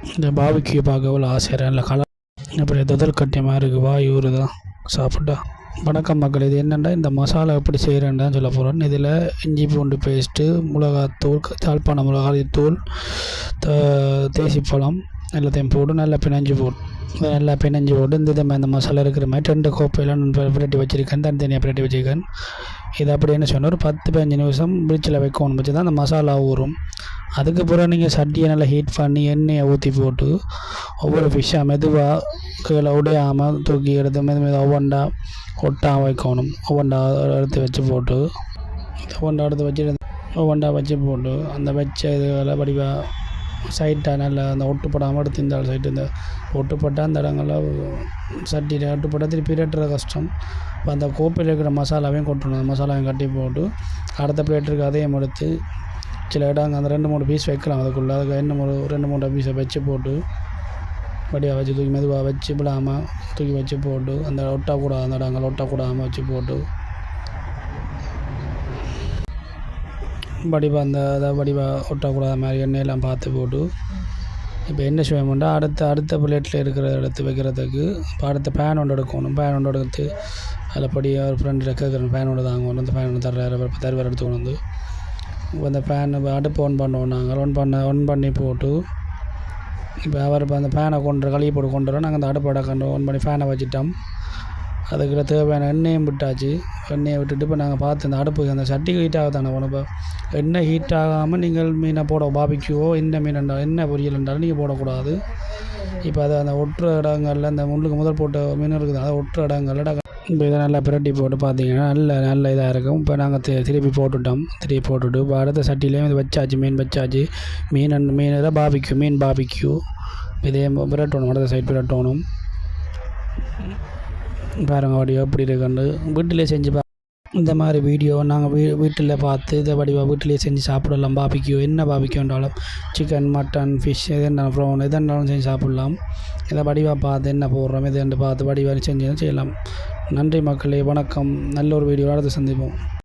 இந்த பாபிக்கு பார்க்க அவ்வளோ ஆசையாக இல்லை கலர். அப்புறம் முதல் கட்டியமாக இருக்குது வாய் ஊறுதான் சாப்பிட்டா. வணக்கம் மக்கள் இது என்னென்னா இந்த மசாலா எப்படி செய்கிறேன்னு சொல்ல போகிறேன் இதில் இஞ்சி பூண்டு பேஸ்ட்டு மிளகாத்தூள் தாழ்ப்பான மிளகாய் தூள் த- தேசிப்பழம் எல்லாத்தையும் போட்டு நல்லா பிணைஞ்சு போட்டு நல்லா பிணைஞ்சு போட்டு இந்த இதை இந்த மசாலா இருக்கிற மாதிரி ரெண்டு கோப்பையில் நான் பிரட்டி வச்சுருக்கேன் தனித்தனியாக பிரட்டி வச்சுருக்கேன். இது அப்படி என்ன சொன்னால் ஒரு பத்து பதினஞ்சு நிமிஷம் பிரிட்ஜில் வைக்கணும் வச்சு தான் அந்த மசாலா ஊறும். அதுக்கு பிறகு நீங்கள் சட்டியை நல்லா ஹீட் பண்ணி எண்ணெயை ஊற்றி போட்டு ஒவ்வொரு ஃபிஷ்ஷாக மெதுவாக கீழே உடையாமல் தூக்கி எடுத்து மெது மெது ஒவ்வொன்றா ஒட்டா வைக்கணும். ஒவ்வொன்றா எடுத்து வச்சு போட்டு ஒவ்வொன்றா எடுத்து வச்சு ஒவ்வொன்றா வச்சு போட்டு அந்த வச்ச இதுகளை வடிவாக சைட்டாக நல்லா அந்த ஒட்டுப்படாமல் எடுத்து இந்த சைட்டு இந்த ஒட்டுப்பட்டால் அந்த இடங்கள்லாம் சட்டியில் ஒட்டுப்பட்டால் திருப்பி இரட்டுற கஷ்டம். இப்போ அந்த கோப்பையில் இருக்கிற மசாலாவையும் கொட்டணும் அந்த மசாலாவையும் கட்டி போட்டு அடுத்த பிளேட்டுக்கு அதையும் எடுத்து சில இடங்க அந்த ரெண்டு மூணு பீஸ் வைக்கலாம். அதுக்குள்ளே அதுக்கு ரெண்டு மூணு ரெண்டு மூணு பீஸை வச்சு போட்டு வடியாக வச்சு தூக்கி மெதுவாக வச்சு விடாமல் தூக்கி வச்சு போட்டு அந்த ஒட்டக்கூடாது அந்த இடங்கள் ஒட்டக்கூடாமல் வச்சு போட்டு வடிவாக அந்த அதை வடிவாக ஒட்டக்கூடாத மாதிரி எண்ணெயெல்லாம் பார்த்து போட்டு இப்போ என்ன செய்வோம்னா அடுத்த அடுத்த பிளேட்டில் இருக்கிற எடுத்து வைக்கிறதுக்கு இப்போ அடுத்த பேன் ஒன்று எடுக்கணும். பேன் ஒன்று எடுத்து அதில் படி ஒரு ஃப்ரெண்டில் கேட்குறேன் பேன் ஒன்று தாங்க ஒன்று அந்த பேன் ஒன்று தர்றாரு தருவார் எடுத்து கொண்டு வந்து. இப்போ அந்த பேன் அடுப்பு ஆன் பண்ணுவோம் நாங்கள் ஆன் பண்ண ஆன் பண்ணி போட்டு இப்போ அவர் இப்போ அந்த ஃபேனை கொண்டு கழுவி போட்டு கொண்டு வரோம் நாங்கள் அந்த அடுப்பு கண்டு ஆன் பண்ணி ஃபேனை வச்சுட்டோம். அதுக்குள்ளே தேவையான எண்ணெயும் விட்டாச்சு. எண்ணெயை விட்டுட்டு இப்போ நாங்கள் பார்த்து அந்த அடுப்பு அந்த சட்டி ஹீட் ஆகுதானே இப்போ எண்ணெய் ஹீட் ஆகாமல் நீங்கள் மீனை போட பாபிக்குவோ என்ன மீன் இருந்தாலும் என்ன பொரியல் இருந்தாலும் நீங்கள் போடக்கூடாது. இப்போ அது அந்த ஒட்டுற இடங்களில் அந்த முள்ளுக்கு முதல் போட்ட மீன் இருக்குது அதை ஒட்டுற இடங்களில் இப்போ இதை நல்லா பிரட்டி போட்டு பார்த்தீங்கன்னா நல்ல நல்ல இதாக இருக்கும். இப்போ நாங்கள் தி திருப்பி போட்டுட்டோம். திருப்பி போட்டுட்டு இப்போ அடுத்த சட்டிலையும் இது வச்சாச்சு மீன் வச்சாச்சு. மீன் மீன் இதில் பாபிக்யூ மீன் பாபிக்யூ இதே பிரட்டணும் அடுத்த சைட் பிரட்டணும். பாருங்க வடிவம் எப்படி இருக்குன்னு. வீட்டிலே செஞ்சு பா இந்த மாதிரி வீடியோ நாங்கள் வீ வீட்டில் பார்த்து இதை வடிவாக வீட்டிலே செஞ்சு சாப்பிடலாம். பாபிக்யூ என்ன பாபிக்யூன்றாலும் சிக்கன் மட்டன் ஃபிஷ் எது என்ன ப்ரோன் எது இருந்தாலும் செஞ்சு சாப்பிட்லாம். இதை வடிவாக பார்த்து என்ன போடுறோம் எது என்று பார்த்து வடிவாக செஞ்சு செய்யலாம். நன்றி மக்களே வணக்கம். நல்ல ஒரு வீடியோ அடுத்து சந்திப்போம்.